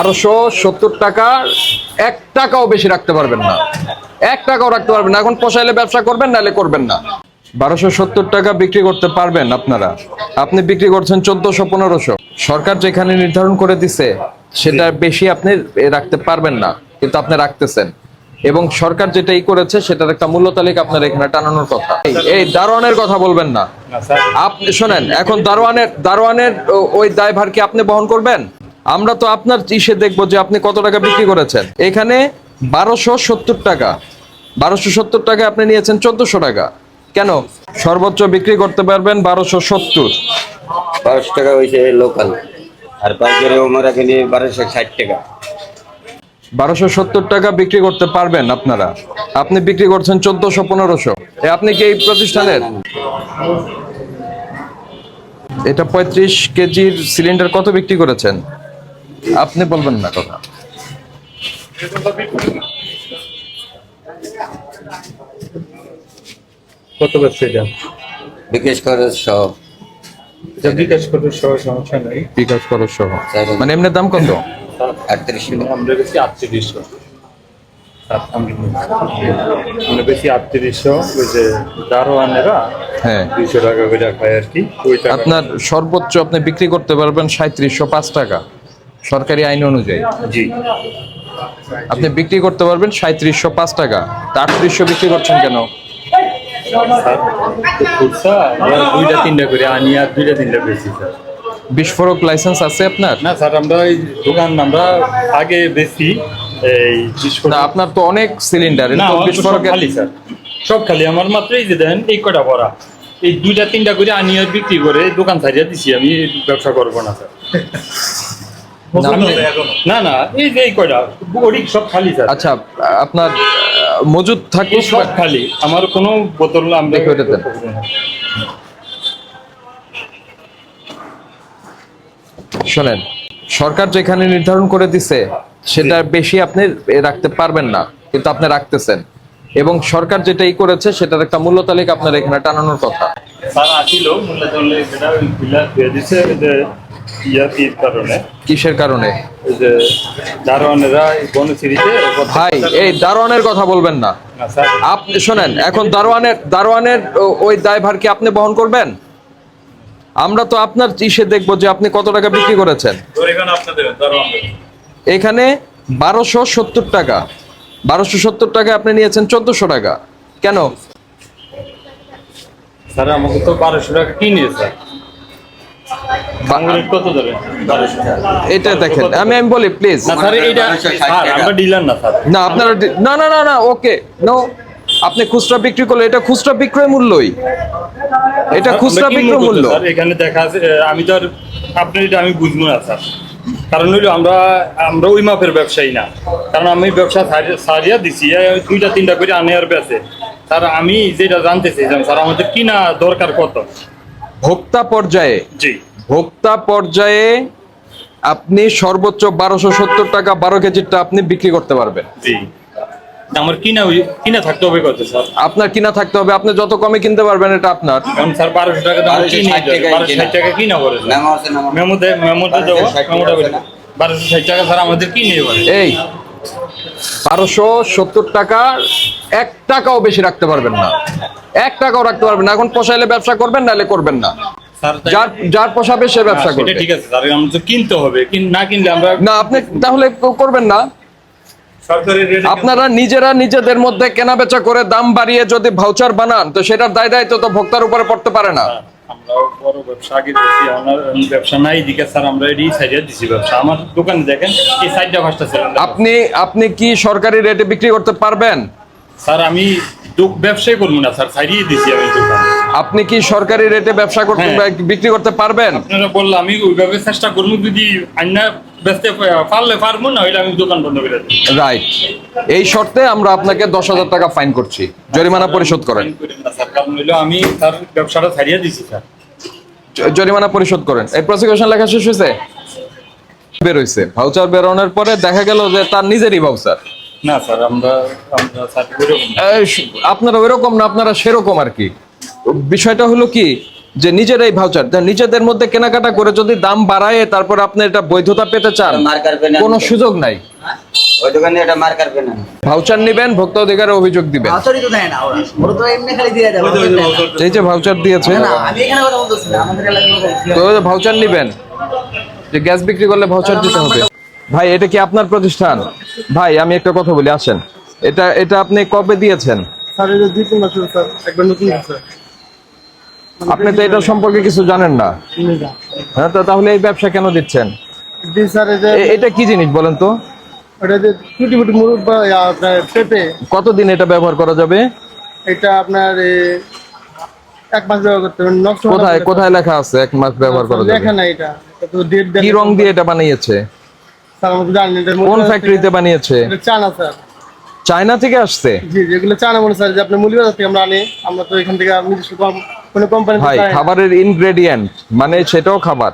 বারোশো সত্তর টাকা এক টাকাও বেশি রাখতে পারবেন না। এক টাকাও রাখতে পারবেন না। এখন পোষাইলে ব্যবসা করবেন নাহলে করবেন না। বারোশো সত্তর টাকা বিক্রি করতে পারবেন আপনারা। আপনি বিক্রি করছেন চোদ্দশো পনেরোশো। সরকার যেখানে নির্ধারণ করে দিছে সেটা বেশি আপনি রাখতে পারবেন না কিন্তু আপনি রাখতেছেন। এবং সরকার যেটা যেটাই করেছে সেটার একটা মূল্য তালিকা আপনার এখানে টানানোর কথা। এই- দারোয়ানের কথা বলবেন না। আপনি শোনেন এখন দারোয়ানের দারোয়ানের ওই দায়ভার কি আপনি বহন করবেন? আমরা তো আপনার ইসে দেখব যে আপনি কত টাকা বিক্রি করেছেন। এখানে বারোশো সত্তর টাকা। বারোশো সত্তর টাকা আপনি নিয়েছেন চোদ্দশো টাকা। কেন? সর্বোচ্চ বিক্রি করতে পারবেন বারোশো সত্তর। বারোশো টাকা হয়েছে লোকাল আর পাইকারি কিনে বারোশো ষাট টাকা। বারোশো সত্তর টাকা বিক্রি করতে পারবেন আপনারা। আপনি বিক্রি করছেন চোদ্দশো পনেরোশো। আপনি কি এই প্রতিষ্ঠানের? এটা পঁয়ত্রিশ কেজির সিলিন্ডার কত বিক্রি করেছেন? আপনি বলবেন না কথা। কত এটা? বিকাশ খরচ সব। বিকাশ করতে সহ সমস্যা নেই। বিকাশ খরচ সহ। মানে এমনি দাম কত? আটত্রিশশো আমরা বেশি আটত্রিশশো মানে বেশি আটত্রিশশো ওই যে দারোয়ানেরা হ্যাঁ। দুইশো টাকা করে খায় আর কি। আপনার সর্বোচ্চ আপনি বিক্রি করতে পারবেন সাঁত্রিশশো পাঁচ টাকা। সরকারি আইন অনুযায়ী? জি। আপনি বিক্রি করতে পারবেন সাঁত্রিশশো পাঁচ টাকা। তা আটত্রিশশো বিক্রি করছেন কেন? দুইটা তিনটা করে আনি আর দুইটা তিনটা বেশি স্যার বিস্ফোরক লাইসেন্স আছে আপনার? না স্যার আমরা এই দোকান আমরা আগে বেশি এই না আপনার তো অনেক সিলিন্ডার না বিস্ফোরকের খালি স্যার। সব খালি আমার মাত্র এই যে দেন এই কটা ভরা এই দুইটা তিনটা করে আনি আর বিক্রি করে দোকান ছাড়িয়ে দিছি আমি ব্যবসা করব না স্যার। না, না এই যে কয়টা সব খালি আচ্ছা আপনার মজুদ এই সব খালি আমার কোনো বোতল আমরা দেন। শোনেন সরকার যেখানে নির্ধারণ করে দিছে সেটা বেশি আপনি রাখতে পারবেন না কিন্তু আপনি রাখতেছেন। এবং সরকার যেটাই করেছে সেটার একটা মূল্য তালিকা আপনার এখানে টানানোর কথা। স্যার আসিল মূল্য সেটা দিয়ে দিছে কারণে। কিসের কারণে? যে দারোয়ানেরা বনশ্রীতে ভাই এই দারোয়ানের কথা বলবেন না। না আপনি শোনেন এখন দারোয়ানের দারোয়ানের ওই দায়ভার কি আপনি বহন করবেন? আমরা তো আপনার ইসে দেখব যে আপনি কত টাকা বিক্রি করেছেন। এখানে বারোশো সত্তর টাকা। বারোশো সত্তর টাকা আপনি নিয়েছেন চোদ্দশো টাকা। কেন? স্যার আমাকে তো বারোশো টাকা কিনে স্যার এটা দেখেন আমি আমি বলি প্লিজ না স্যার এইটা স্যার আমরা ডিলার না না আপনারা না না না না ওকে। নো আপনি খুচরা বিক্রি করলে এটা খুচরা বিক্রয় মূল্যই। এটা খুচরা বিক্রয় মূল্য। এখানে দেখা আছে আমি তো আর আপনার এটা আমি বুঝব না স্যার। কারণ হইল আমরা আমরা ওই মাপের ব্যবসায়ী না। কারণ আমি ব্যবসা সারিয়া দিছি দুইটা তিনটা করে আনে আর বেছে স্যার আমি যেটা জানতে চাইছিলাম স্যার আমাদের কিনা দরকার কত? ভোক্তা পর্যায়ে জি। ভোক্তা পর্যায়ে আপনি সর্বোচ্চ বারোশো সত্তর টাকা বারো কেজিরটা আপনি বিক্রি করতে পারবেন। আমার কিনা কিনা থাকতে হবে কত স্যার? আপনার কিনা থাকতে হবে। আপনি যত কমে কিনতে পারবেন এটা আপনার। কারণ স্যার বারোশো টাকা তো আমরা 1260 কিনে টাকায় বারোশো কিনা। ষাট টাকা কিনা করে স্যার। আছে নামা মেমোতে মেমোতে দেবো। 1260 টাকা মেমোটা আছে না? টাকা স্যার আমাদের কিনে এবারে এই বারোশো সত্তর টাকা এক টাকাও বেশি রাখতে পারবেন না। এক টাকাও রাখতে পারবেন না। এখন পোষাইলে ব্যবসা করবেন নাহলে করবেন না। যার যার পোষাবে সে ব্যবসা হ্যাঁ, করবে। ঠিক আছে স্যার আমরা তো কিনতে হবে কিন- না কিনলে আমরা না আপনি তাহলে করবেন না। আপনারা নিজেরা নিজেদের মধ্যে কেনা বেচা করে দাম বাড়িয়ে যদি ভাউচার বানান তো সেটার দায় দায়িত্ব তো ভোক্তার উপরে পড়তে পারে না। আমরা বড় ব্যবসা আগে দিচ্ছি আমার ব্যবসা নাই দিকে স্যার আমরা এই সাইডে দিছি ব্যবসা। আমার দোকানে দেখেন এই সাইডটা পাঁচটা আপনি আপনি কি সরকারি রেটে বিক্রি করতে পারবেন? স্যার আমি ব্যবসায় করব না স্যার সাইডেই দিছি আমি দোকান। আপনি কি সরকারি রেটে ব্যবসা করতে হ্যাঁ। বিক্রি করতে পারবেন? আপনারা আমি ওইভাবে চেষ্টা করব যদি আইনা বেচতে পারলে পারব না হইলে আমি দোকান বন্ধ করে রাইট এই শর্তে আমরা আপনাকে দশ হাজার টাকা ফাইন করছি। জরিমানা পরিশোধ করেন। আমি তার ব্যবসাটা ছাড়িয়ে দিছি স্যার। জরিমানা পরিশোধ করেন। এই প্রসিকিউশন লেখা শেষ হয়েছে বের হয়েছে ভাউচার বেরোনোর পরে দেখা গেল যে তার নিজেরই ভাউচার না স্যার আমরা আমরা স্যার ওইরকম আপনারা ওইরকম না আপনারা সেরকম আর কি। বিষয়টা হলো কি যে নিজেরাই ভাউচার নিজেদের মধ্যে কেনাকাটা করে যদি দাম বাড়ায় তারপর আপনি এটা বৈধতা পেতে চান কোনো সুযোগ নাই। ওই দোকানে এটা মার্কার পেন ভাউচার নিবেন ভোক্তা অধিকারে অভিযোগ দিবেন। ভাউচারই তো দেয় না ওরা। ওরা তো এমনি খালি দিয়ে দেয় voucher দেয় না। এই যে ভাউচার দিয়েছে। না আমি এখানে কথা বলতেছি না আমাদের এলাকায় তো ভাউচার নিবেন যে গ্যাস বিক্রি করলে ভাউচার দিতে হবে। ভাই এটা কি আপনার প্রতিষ্ঠান? ভাই আমি একটা কথা বলি আসেন। এটা এটা আপনি কবে দিয়েছেন? আপনি তো এটা সম্পর্কে কিছু জানেন না। হ্যাঁ তো তাহলে এই ব্যবসা কেন দিচ্ছেন? এটা কি জিনিস বলেন তো? কতদিন এটা ব্যবহার করা যাবে? এটা আপনার এক মাস ব্যবহার করতে হবে নষ্ট হওয়ার কোথায় কোথায় লেখা আছে এক মাস ব্যবহার করা যাবে? এটা। কি রং দিয়ে এটা বানিয়েছে? কোন ফ্যাক্টরিতে বানিয়েছে? চানা স্যার। চায়না থেকে আসছে? জি যেগুলো চানা মনে স্যার যে আপনি মুলিবাজার থেকে আমরা আনি আমরা তো এখান থেকে নিজস্ব কোনো কোম্পানি ভাই খাবারের ইনগ্রেডিয়েন্ট মানে সেটাও খাবার।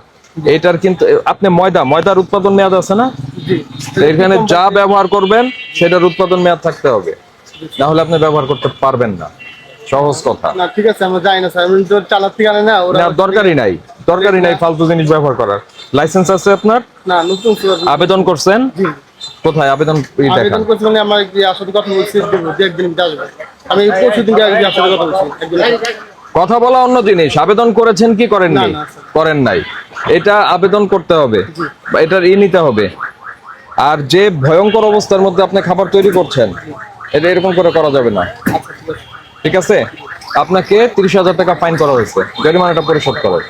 এটার কিন্তু আপনি ময়দা ময়দার উৎপাদন মেয়াদ আছে না? এখানে যা ব্যবহার করবেন সেটার উৎপাদন মেয়াদ থাকতে হবে। না হলে আপনি ব্যবহার করতে পারবেন না। সহজ কথা। না ঠিক আছে আমরা যাই না স্যার। আমি তো চালার থেকে না ওরা না দরকারই নাই। দরকারই নাই ফালতু জিনিস ব্যবহার করার। লাইসেন্স আছে আপনার? না নতুন আবেদন করছেন? জি। কোথায়? আবেদন আবেদন করছি মানে আমার যে আসলে কথা বলছি? একদিন আসবে। আমি পরশু দিন আগে আসলে কথা বলছি একদিন কথা বলা অন্য জিনিস। আবেদন করেছেন কি করেননি? না, না, করেন নাই। এটা আবেদন করতে হবে। বা এটার ই নিতে হবে। আর যে ভয়ঙ্কর অবস্থার মধ্যে আপনি খাবার তৈরি করছেন এটা এরকম করে করা যাবে না। ঠিক আছে? আপনাকে তিরিশ হাজার টাকা ফাইন করা হয়েছে। জরিমানাটা পরিশোধ করার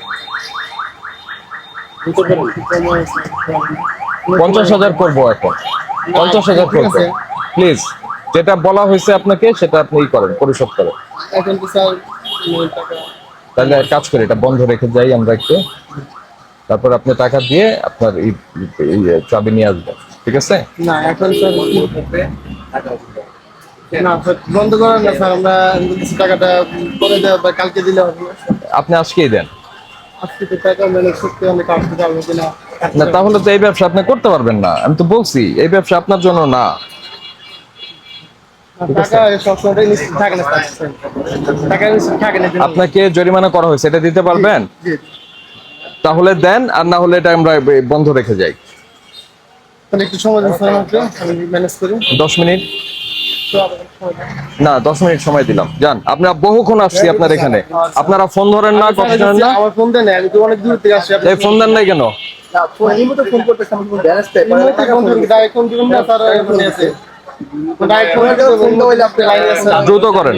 পঞ্চাশ হাজার করব এখন। পঞ্চাশ হাজার করব। প্লিজ যেটা বলা হয়েছে আপনাকে সেটা আপনি ই করেন পরিশোধ করেন। তাহলে এক কাজ করি এটা বন্ধ রেখে যাই আমরা একটু। তারপর আপনি টাকা দিয়ে আপনার চাবি নিয়ে আসবেন। ঠিক আছে? না এখন স্যার না বন্ধ করেন না স্যার আমরা টাকাটা পরে দেওয়া বা কালকে দিলে হবে। আপনি আজকেই দেন। আজকে তো টাকা ম্যানেজ করতে আমি কাটতে পারব কিনা না? তাহলে তো এই ব্যবসা আপনি করতে পারবেন না। আমি তো বলছি এই ব্যবসা আপনার জন্য না। আপনাকে জরিমানা করা হয়েছে এটা দিতে পারবেন? তাহলে দেন আর না হলে এটা আমরা বন্ধ রেখে যাই। একটু সময় ম্যানেজ করি। দশ মিনিট। না দশ মিনিট সময় দিলাম। যান আপনার বহুক্ষণ আসছি আপনার এখানে। আপনারা ফোন ধরেন না কথা শোনেন না। আমার ফোন দেন আমি তো অনেক দূর থেকে আসছি আপনি এই ফোন দেন নাই কেন? ফোন এই মতো ফোন করতে ব্যালেন্স পে ফোন দিবেন ডাইরেক্ট ফোন দিবেন না স্যার ফোন আছে ডাইরেক্ট ফোন দিবেন ফোন হইলে আপনি লাইনে আছে দ্রুত করেন।